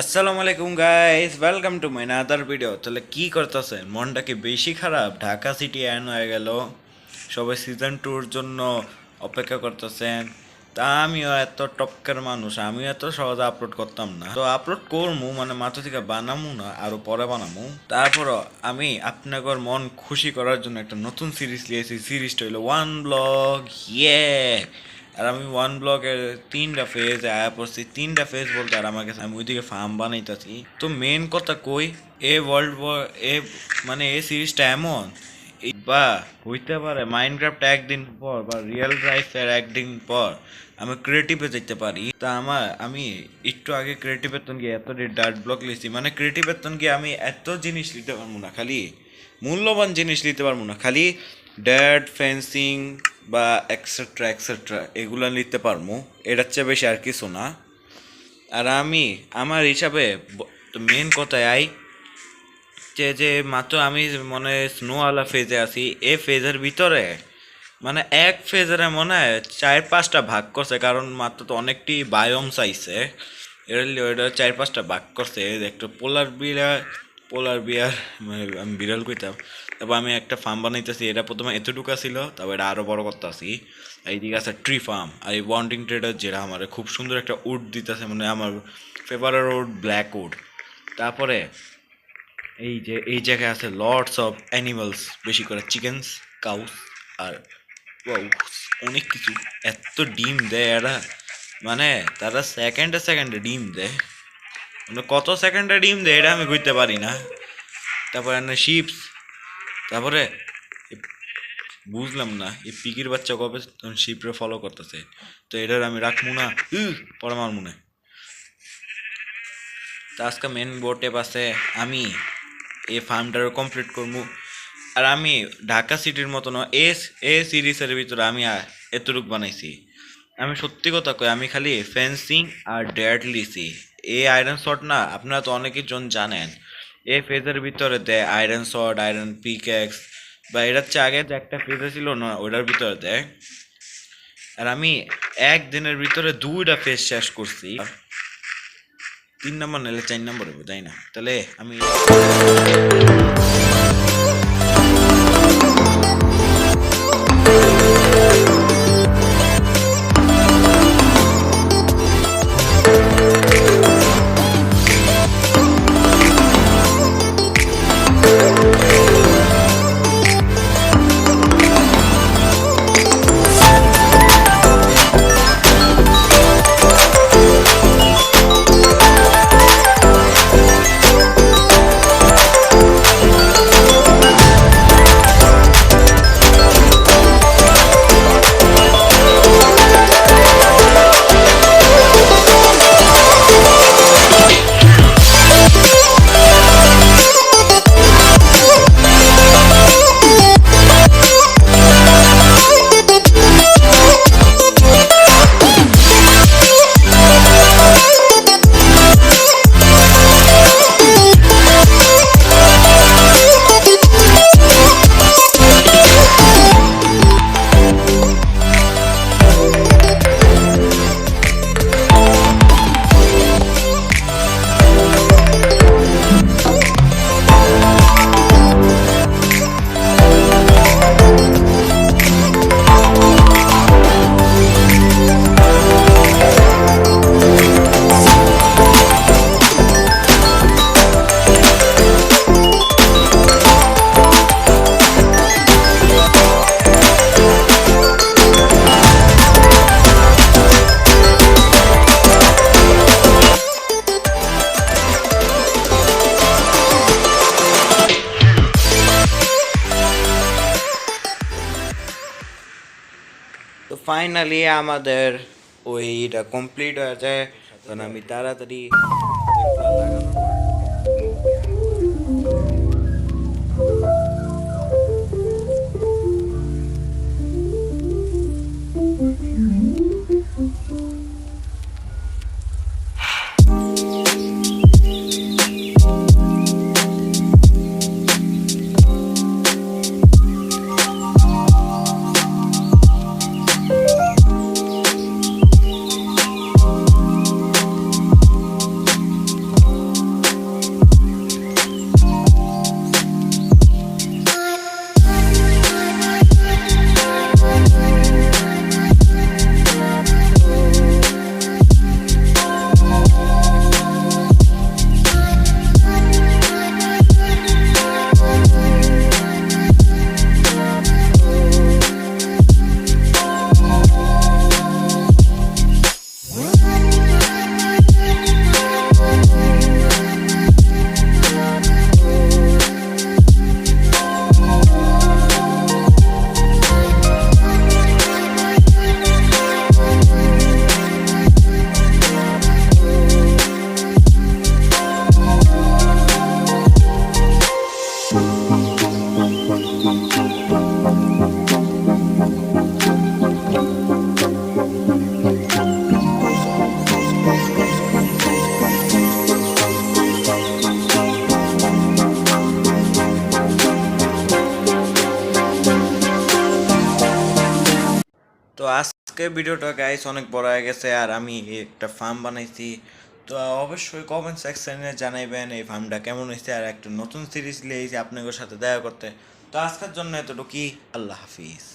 আসসালামু আলাইকুম guys welcome to my other video তাহলে কি করতেছেন? মনটা কি বেশি খারাপ? ঢাকা সিটি অ্যান হয়ে গেল। সবাই সিজন টুর জন্য অপেক্ষা করতেছেন। তা আমিও এত টপকের মানুষ, আমিও এত সহজে আপলোড করতাম না। তো আপলোড করমু মানে মাথা থেকে বানামু না, আরও পরে বানামু। তারপরও আমি আপনাদের মন খুশি করার জন্য একটা নতুন সিরিজ নিয়েছি সিরিজটা হলো ওয়ান ব্লগ ইয়ে আর আমি ওয়ান ব্লকের তিনটা ফেজ আয়া পড়ছি, তিনটা ফেজ বলতে আর আমার কাছে আমি ওইদিকে ফার্ম বানাইতেছি। তো মেন কথা কই, এ ওয়ার্ল্ড এ মানে এ সিরিজটা এমন। বা, হইতে পারে মাইনক্রাফট একদিন পর বা রিয়েল লাইফের একদিন পর আমি ক্রিয়েটিভে যেতে পারি। তা আমার, আমি একটু আগে ক্রিয়েটিভের তন গিয়ে এত ডার্ট ব্লক লিখছি মানে ক্রিয়েটিভের তন গিয়ে আমি এত জিনিস নিতে পারব না, খালি মূল্যবান জিনিস নিতে পারব না, খালি ড্যাড ফেন্সিং বা এক্সেট্রা এক্সেট্রা এগুলো নিতে পারব এটার চেয়ে বেশি আর কিছু না। আর আমি, আমার হিসাবে মেন কথায় আই, যে যে মাত্র আমি মনে স্নোওয়ালা ফেজে আছি, এ ফেজের ভিতরে মানে এক ফেজের মনে হয় চার পাঁচটা ভাগ করছে, কারণ মাত্র তো অনেকটি বায়োম চাইছে এটা চার পাঁচটা ভাগ করছে। একটা পোলার বিড়াল পোলার বিয়ার মানে আমি বিড়াল কইতাম। তারপর আমি একটা ফার্ম বানাইতেছি, এটা প্রথমে এতটুকু ছিল তারপর এটা আরও বড় করতেছি। এইদিকে আছে ট্রি ফার্ম আর এই বন্ডিং ট্রেডার যেটা আমার খুব সুন্দর একটা উড দিতেছে মানে আমার ফেভারেট উড ব্ল্যাক উড তারপরে এই যে, এই জায়গায় আছে লর্ডস অফ অ্যানিমালস বেশি করে চিকেনস কাউস আর অনেক কিছু। এত ডিম দেয় এরা মানে তারা সেকেন্ডে সেকেন্ডে ডিম দেয়। কত সেকেন্ডে ডিম দেয় এটা আমি বুঝতে পারি না। তারপরে শিপস তারপরে বুঝলাম না, এই পিকির বাচ্চা কবে তখন শিপরে ফলো করতেছে। তো এটার আমি রাখব না পরে মারবো না। তো আজকে মেন বোর্ডে পাশে আমি এই ফার্মটারও কমপ্লিট করব। আর আমি ঢাকা সিটির মতো না এ এ সিরিজের ভিতরে আমি এতটুক বানাইছি। আমি সত্যি কথা কই, আমি খালি ফেন্সিং আর ড্যাড লিছি এই আয়রন শট না, আপনারা তো অনেকেই জন জানেন। এই ফেজের ভিতরে দেয় আয়রন শট আয়রন পিক্যাক্স বা এটার চেয়ে আগে যে একটা ফেজে ছিল না, ওটার ভিতরে দেয়। আর আমি একদিনের ভিতরে দুইটা ফেজ শেষ করছি। তিন নম্বর নাহলে চার নম্বর তাই না? তাহলে আমি তো ফাইনালি আমাদের ওইটা কমপ্লিট হয়েছে তখন আমি তাড়াতাড়ি আজকে ভিডিওটা গাইস অনেক বড় হয়ে গেছে আর আমি একটা ফার্ম বানাইছি। তো অবশ্যই কমেন্ট সেকশনে জানাইবেন এই ফার্মটা কেমন হয়েছে আর একটা নতুন সিরিজ লিয়েছি আপনাদের সাথে দেখা করতে। তো আজকের জন্য এতটুকুই। আল্লাহ হাফিজ।